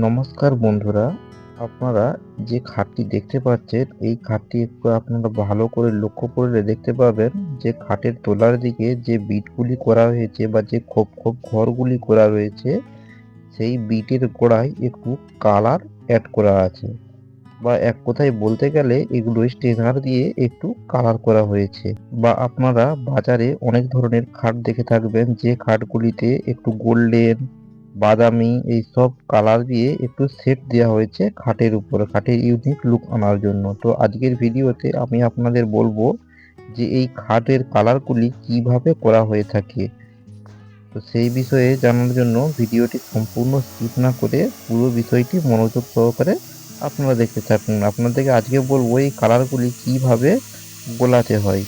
নমস্কার বন্ধুরা, আপনারা যে খাটটি দেখতে পাচ্ছেন, এই খাটটি একটু আপনারা ভালো করে লক্ষ্য করলে দেখতে পাবেন যে খাটের তোলার দিকে যে বিটগুলি করা হয়েছে বা যে খোপ খোপ ঘরগুলি করা রয়েছে, সেই বিটের গোড়ায় একটু কালার অ্যাড করা আছে। বা এক কথায় বলতে গেলে, এগুলো স্টেনার দিয়ে একটু কালার করা হয়েছে। বা আপনারা বাজারে অনেক ধরনের খাট দেখে থাকবেন, যে খাটগুলিতে একটু গোল্ডেন বাদামি এই সব কালার দিয়ে একটু সেট দেওয়া হয়েছে খাটের উপরে, খাটের ইউনিক লুক আনার জন্য। তো আজকের ভিডিওতে আমি আপনাদের বলব যে এই খাটের কালারগুলি কীভাবে করা হয়ে থাকে। তো সেই বিষয়ে জানার জন্য ভিডিওটি সম্পূর্ণ স্কিপ না করে পুরো বিষয়টি মনোযোগ সহকারে আপনারা দেখতে থাকুন। আপনাদেরকে আজকে বলব এই কালারগুলি কীভাবে গোলাতে হয়।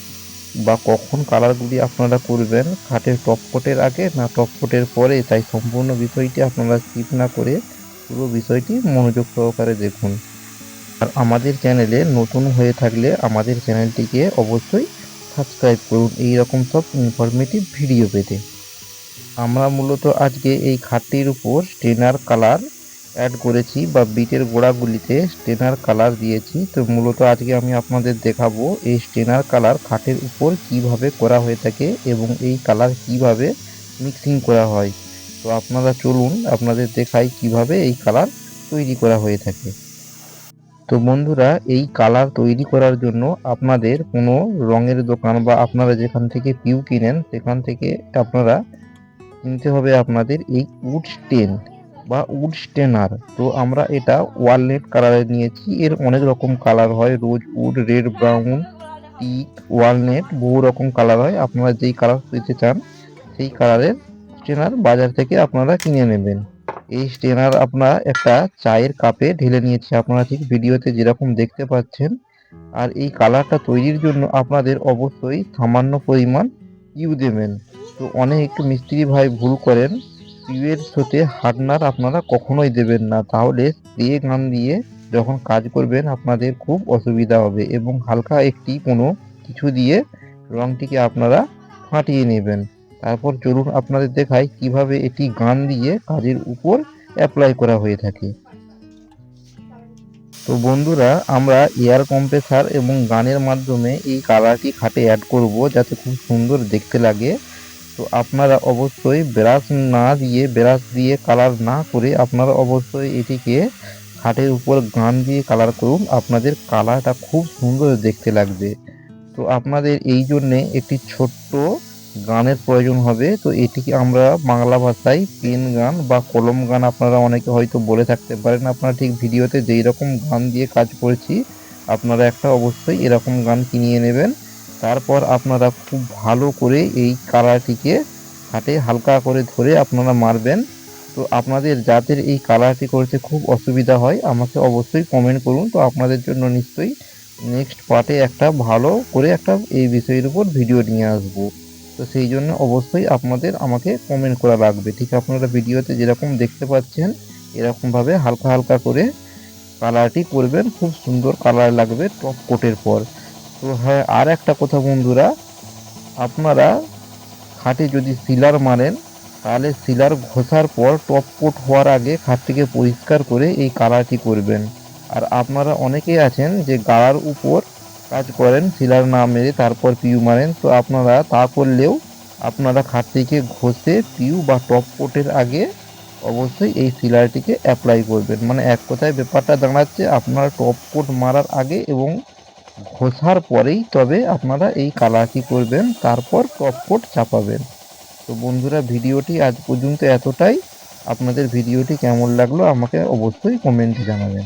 বা কখন কালারগুলি আপনারা করবেন, খাটের টপ কোটের আগে না টপ কোটের পরে? তাই সম্পূর্ণ বিষয়টি আপনারা স্কিপ না করে পুরো বিষয়টি মনোযোগ সহকারে দেখুন। আর আমাদের চ্যানেলে নতুন হয়ে থাকলে আমাদের চ্যানেলটিকে অবশ্যই সাবস্ক্রাইব করুন এই রকম সব ইনফরমেটিভ ভিডিও পেতে। আমরা মূলত আজকে এই খাটটির উপর স্টেনার কালার অ্যাড করেছি বা বিটের গোড়াগুলিতে স্টেনার কালার দিয়েছি। তো মূলত আজকে আমি আপনাদের দেখাবো এই স্টেনার কালার খাটের উপর কীভাবে করা হয়ে থাকে এবং এই কালার কীভাবে মিক্সিং করা হয়। তো আপনারা চলুন আপনাদের দেখাই কীভাবে এই কালার তৈরি করা হয়ে থাকে। তো বন্ধুরা, এই কালার তৈরি করার জন্য আপনাদের কোনো রঙের দোকান বা আপনারা যেখান থেকে পিউ কিনেন, সেখান থেকে আপনারা কিনতে হবে আপনাদের এই উড স্টেন। বা উড স্টেনার তো আমরা এটা ওয়ালনেট কালারে নিয়েছি। এর অনেক রকম কালার হয়। Rosewood red brown teak walnut বহু রকম কালার হয়। আপনারা যেই কালার পেতে চান, সেই কালারের স্টেনার বাজার থেকে আপনারা কিনে নেবেন। এই স্টেনার আপনারা একটা চায়ের কাপে ঢেলে নিয়েছি। আপনারা ঠিক ভিডিওতে যেরকম দেখতে পাচ্ছেন। আর এই কালারটা তৈরির জন্য আপনাদের অবশ্যই সামান্য পরিমাণ ইউ দেবেন। তো অনেক মিস্ত্রি ভাই ভুল করেন। পিউয়ের সাথে হার্ডনার আপনারা কখনোই দেবেন না। তাহলে স্প্রে গান দিয়ে যখন কাজ করবেন আপনাদের খুব অসুবিধা হবে এবং হালকা একটি কোনো কিছু দিয়ে রংটিকে আপনারা ফাটিয়ে নেবেন। তারপর চলুন আপনাদের দেখাই কীভাবে এটি গান দিয়ে কাজের উপর অ্যাপ্লাই করা হয়ে থাকে। তো বন্ধুরা, আমরা এয়ার কম্প্রেসার এবং গানের মাধ্যমে এই কালারটি খাটে অ্যাড করব যাতে খুব সুন্দর দেখতে লাগে। তো আপনারা অবশ্যই ব্রাশ না দিয়ে, ব্রাশ দিয়ে কালার না করে আপনারা অবশ্যই এটিকে খাটের উপর গান দিয়ে কালার করুন। আপনাদের কালারটা খুব সুন্দর দেখতে লাগবে। তো আপনাদের এই জন্যে একটি ছোট্ট গানের প্রয়োজন হবে। তো এটিকে আমরা বাংলা ভাষায় পেন গান বা কলম গান আপনারা অনেকে হয়তো বলে থাকতে পারেন। আপনারা ঠিক ভিডিওতে যেই রকম গান দিয়ে কাজ করেছি, আপনারা একটা অবশ্যই এরকম গান কিনিয়ে নেবেন। তারপর আপনারা খুব ভালো করে এই কালারটিকে হাতে হালকা করে ধরে আপনারা মারবেন। তো আপনাদের যাদের এই কালারটি করতে খুব অসুবিধা হয়, আমাকে অবশ্যই কমেন্ট করুন। তো আপনাদের জন্য নিশ্চয়ই নেক্সট পার্টে একটা ভালো করে একটা এই বিষয়ের উপর ভিডিও নিয়ে আসব। তো সেই জন্য অবশ্যই আপনাদের আমাকে কমেন্ট করা লাগবে। ঠিক আপনারা ভিডিওতে যেরকম দেখতে পাচ্ছেন, এরকমভাবে হালকা হালকা করে কালারটি করবেন। খুব সুন্দর কালার লাগবে টপ কোটের পর। তো হ্যাঁ আর একটা কথা বন্ধুরা, আপনারা খাটে যদি সিলার মারেন, তাহলে সিলার ঘষার পর টপ কোট হওয়ার আগে খাটটিকে পরিষ্কার করে এই কালারটি করবেন। আর আপনারা অনেকেই আছেন যে গাড়ার উপর কাজ করেন, সিলার না মেরে তারপর পিউ মারেন, তো আপনারা তা করলেও আপনারা খাটটিকে ঘষে পিউ বা টপ কোটের আগে অবশ্যই এই সিলারটিকে অ্যাপ্লাই করবেন। মানে এক কথায় ব্যাপারটা দাঁড়াচ্ছে, আপনারা টপ কোট মারার আগে এবং ঘষার পরেই তবে আপনারা এই কালারটি করবেন তারপর টপ কোট চাপাবেন। তো বন্ধুরা, ভিডিওটি আজ পর্যন্ত এতটাই। আপনাদের ভিডিওটি কেমন লাগল আমাকে অবশ্যই কমেন্টে জানাবেন।